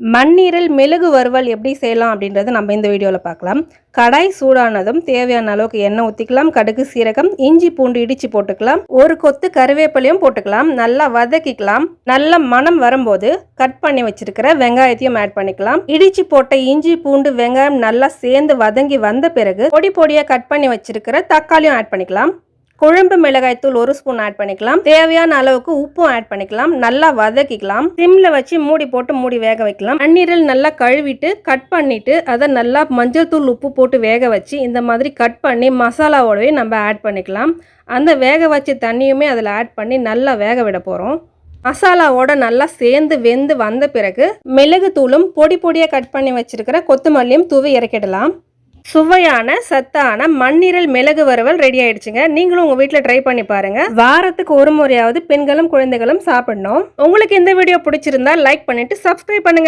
மண்ணீரில் மெழுகு வறுவல் எப்படி செய்யலாம் அப்படின்றத நம்ம இந்த வீடியோவில் பார்க்கலாம். கடாய் சூடானதும் தேவையான அளவுக்கு எண்ணெய் ஊற்றிக்கலாம் கடுகு சீரகம் இஞ்சி பூண்டு இடித்து போட்டுக்கலாம். ஒரு கொத்து கருவேப்பிலையும் போட்டுக்கலாம். நல்லா வதக்கிக்கலாம். நல்ல மனம் வரும்போது கட் பண்ணி வச்சிருக்கிற வெங்காயத்தையும் ஆட் பண்ணிக்கலாம். இடிச்சு போட்ட இஞ்சி பூண்டு வெங்காயம் நல்லா சேர்ந்து வதங்கி வந்த பிறகு பொடி பொடியாக கட் பண்ணி வச்சிருக்கிற தக்காளியும் ஆட் பண்ணிக்கலாம். குழம்பு மிளகாய்த்தூள் ஒரு ஸ்பூன் ஆட் பண்ணிக்கலாம். தேவையான அளவுக்கு உப்பும் ஆட் பண்ணிக்கலாம். நல்லா வதக்கிக்கலாம். சிம்ல வச்சு மூடி போட்டு மூடி வேக வைக்கலாம். தண்ணீரில் நல்லா கழுவிட்டு கட் பண்ணிட்டு அதை நல்லா மஞ்சள் தூள் உப்பு போட்டு வேக வச்சு இந்த மாதிரி கட் பண்ணி மசாலாவோடவே நம்ம ஆட் பண்ணிக்கலாம். அந்த வேக வச்ச தண்ணியுமே அதில் ஆட் பண்ணி நல்லா வேக விட போகிறோம் மசாலாவோட நல்லா சேர்ந்து வெந்து வந்த பிறகு மிளகு தூளும் பொடி பொடியாக கட் பண்ணி வச்சிருக்கிற கொத்தமல்லியும் தூவி இறக்கிடலாம். சுவையான சத்தான மண்ணீரல் மிளகு வறுவல் ரெடி ஆயிடுச்சுங்க. நீங்களும் உங்க வீட்டில் ட்ரை பண்ணி பாருங்க. வாரத்துக்கு ஒரு முறையாவது பெண்களும் குழந்தைகளும் சாப்பிடணும். உங்களுக்கு இந்த வீடியோ பிடிச்சிருந்தா லைக் பண்ணிட்டு சப்ஸ்கிரைப் பண்ணுங்க.